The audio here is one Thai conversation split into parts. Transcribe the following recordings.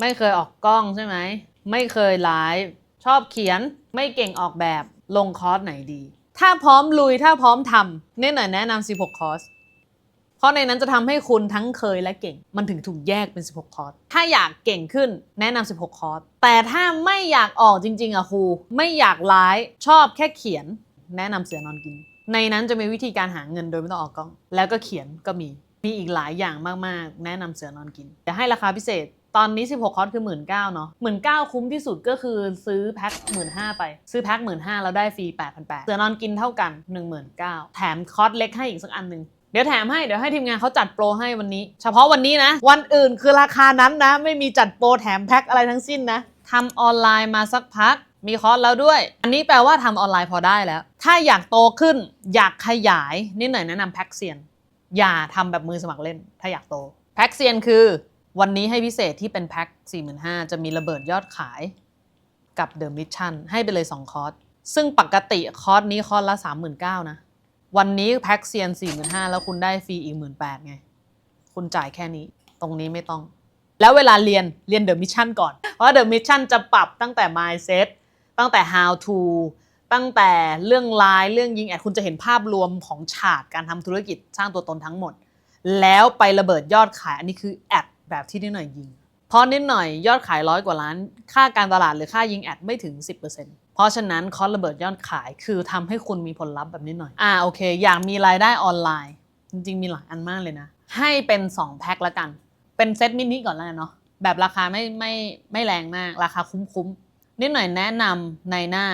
ไม่เคยออกกล้องใช่ไหม ไม่เคยไลฟ์ชอบเขียนไม่เก่งออกแบบลงคอร์สไหนดี ถ้าพร้อมลุยถ้าพร้อมทำเนี่ยหน่อยแนะนำ16 คอร์สเพราะในนั้นจะทำให้คุณทั้งเคยและเก่ง มันถึงถูกแยกเป็น 16 คอร์ส ถ้าอยากเก่งขึ้นแนะนำ16 คอร์ส แต่ถ้าไม่อยากออกจริง ๆอะครู ไม่อยากไลฟ์ชอบแค่เขียน แนะนำเสือนอนกิน ในนั้นจะมีวิธีการหาเงินโดยไม่ต้องออกกล้อง แล้วก็เขียนก็มี มีอีกหลายอย่างมากๆ แนะนำเสือนอนกิน จะให้ราคาพิเศษ ตอนนี้ 16 คอร์สคือ 1 9ื่นเนาะหมื่นเคุ้มที่สุดก็คือซื้อแพ็คหมื่นไป ซื้อแพ็คหมื่นแล้วได้ฟรี8 8 0 0เสือนอนกินเท่ากัน 1 9 0 0 0แถมคอร์สเล็กให้อีกสักอันหนึ่งเดี๋ยวแถมให้เดี๋ยวให้ทีมงานเขาจัดโปรให้วันนี้ เฉพาะวันนี้นะ วันอื่นคือราคานั้นนะ ไม่มีจัดโปรแถมแพ็คอะไรทั้งสิ้นนะทำออนไลน์มาสักพักมีคอร์สแล้วด้วย อันนี้แปลว่าทำออนไลน์พอได้แล้ว ถ้าอยากโตขึ้น อยากขยายนิดหน่อยแนะนำแพ็คเซียน อย่าทำแบบมือสมัครเล่น ถ้าอยากโต แพ็คเซียนคือ วันนี้ให้พิเศษที่เป็นแพ็ค45,000 จะมีระเบิดยอดขายกับเดอะมิชชั่นให้ไปเลย 2 คอร์ส ซึ่งปกติคอร์สนี้คอร์สละ 39,000นะ วันนี้แพ็คเซียน 45,000 แล้วคุณได้ฟรีอีก 18,000 ไง คุณจ่ายแค่นี้ ตรงนี้ไม่ต้อง แล้วเวลาเรียนเรียนเดอะมิชชั่นก่อน เพราะเดอะมิชชั่นจะปรับตั้งแต่ mindset ตั้งแต่ how to ตั้งแต่เรื่องไลน์เรื่องยิงแอดคุณจะเห็นภาพรวมของฉากการทำธุรกิจสร้างตัวตนทั้งหมด แล้วไประเบิดยอดขายอันนี้คือแอด แบบที่นิดหน่อยยิง เพราะนิดหน่อยยอดขายร้อยกว่าล้าน ค่าการตลาดหรือค่ายิงแอดไม่ถึง 10%เพราะฉะนั้นคอร์สระเบิดยอดขายคือทำให้คุณมีผลลัพธ์แบบนิดหน่อย อ่าโอเค อยากมีรายได้ออนไลน์ จริงๆ มีหลายอันมากเลยนะ ให้เป็น 2 แพ็คละกัน เป็นเซตมินิก่อนแล้วเนาะแบบราคาไม่ไม่ไม่แรงมากราคาคุ้มๆนิดหน่อยแนะนำในหน้า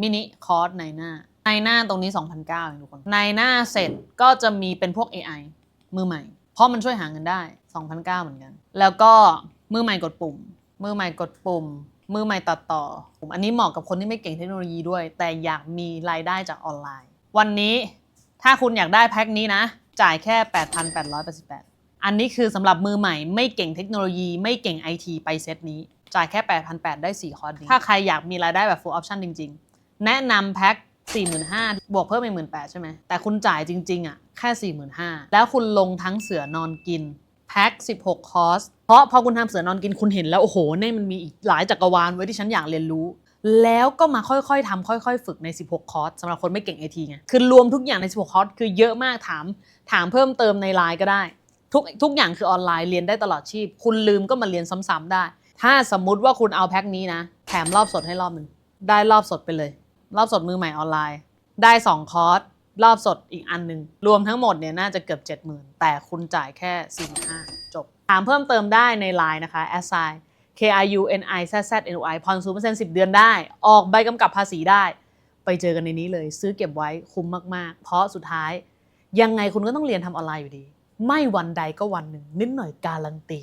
มินิคอร์สในหน้าในหน้าตรงนี้ 2,900เองทุกคนในหน้าเสร็จก็จะมีเป็นพวก AI มือใหม่ ราะมันช่วยหาเงินได้2,900เหมือนกัน แล้วก็มือใหม่กดปุ่ม มือใหม่กดปุ่ม มือใหม่ตัดต่ออันนี้เหมาะกับคนที่ไม่เก่งเทคโนโลยีด้วย แต่อยากมีรายได้จากออนไลน์ วันนี้ถ้าคุณอยากได้แพ็คนี้นะ จ่ายแค่ 8,888 อันนี้คือสำหรับมือใหม่ไม่เก่งเทคโนโลยี ไม่เก่งไอทีไปเซตนี้ จ่ายแค่ 8,800 ได้ 4 คอร์สนี้ ถ้าใครอยากมีรายได้แบบ full option จริง ๆ แนะนำแพ็ค 45,000บวกเพิ่มอีก18,000ใช่ไหมแต่คุณจ่ายจริง ๆ อะ แค่ 45,000แล้วคุณลงทั้งเสือนอนกินแพ็ค16 คอร์ส เพราะพอคุณทำเสือนอนกินคุณเห็นแล้ว โอ้โหเนี่ยมันมีอีกหลายจักรวาลไว้ที่ฉันอยากเรียนรู้ แล้วก็มาค่อยๆทำค่อยๆ ฝึกใน 16 คอร์สสำหรับคนไม่เก่งไอทีไง คือรวมทุกอย่างใน 16 คอร์สคือเยอะมากถาม ถามเพิ่มเติมในไลน์ก็ได้ ทุกทุกอย่างคือออนไลน์เรียนได้ตลอดชีพ คุณลืมก็มาเรียนซ้ำๆได้ ถ้าสมมุติว่าคุณเอาแพ็คนี้นะ แถมรอบสดให้รอบหนึ่งได้รอบสดไปเลย รอบสดมือใหม่ออนไลน์ ได้ 2 คอร์สรอบสดอีกอันหนึ่งรวมทั้งหมดเนี่ยน่าจะเกือบ 70,000 แต่คุณจ่ายแค่45,000จบ ถามเพิ่มเติมได้ใน Line นะคะ a s s i K I U N I Z Z N O I ผ่อนศูนย์เปอร์เซ็นต์สิบเดือนได้ ออกใบกำกับภาษีได้ ไปเจอกันในนี้เลย ซื้อเก็บไว้คุ้มมาก ๆ เพราะสุดท้าย ยังไงคุณก็ต้องเรียนทำออนไลน์อยู่ดี ไม่วันใดก็วันหนึ่งนิดหน่อยการันตี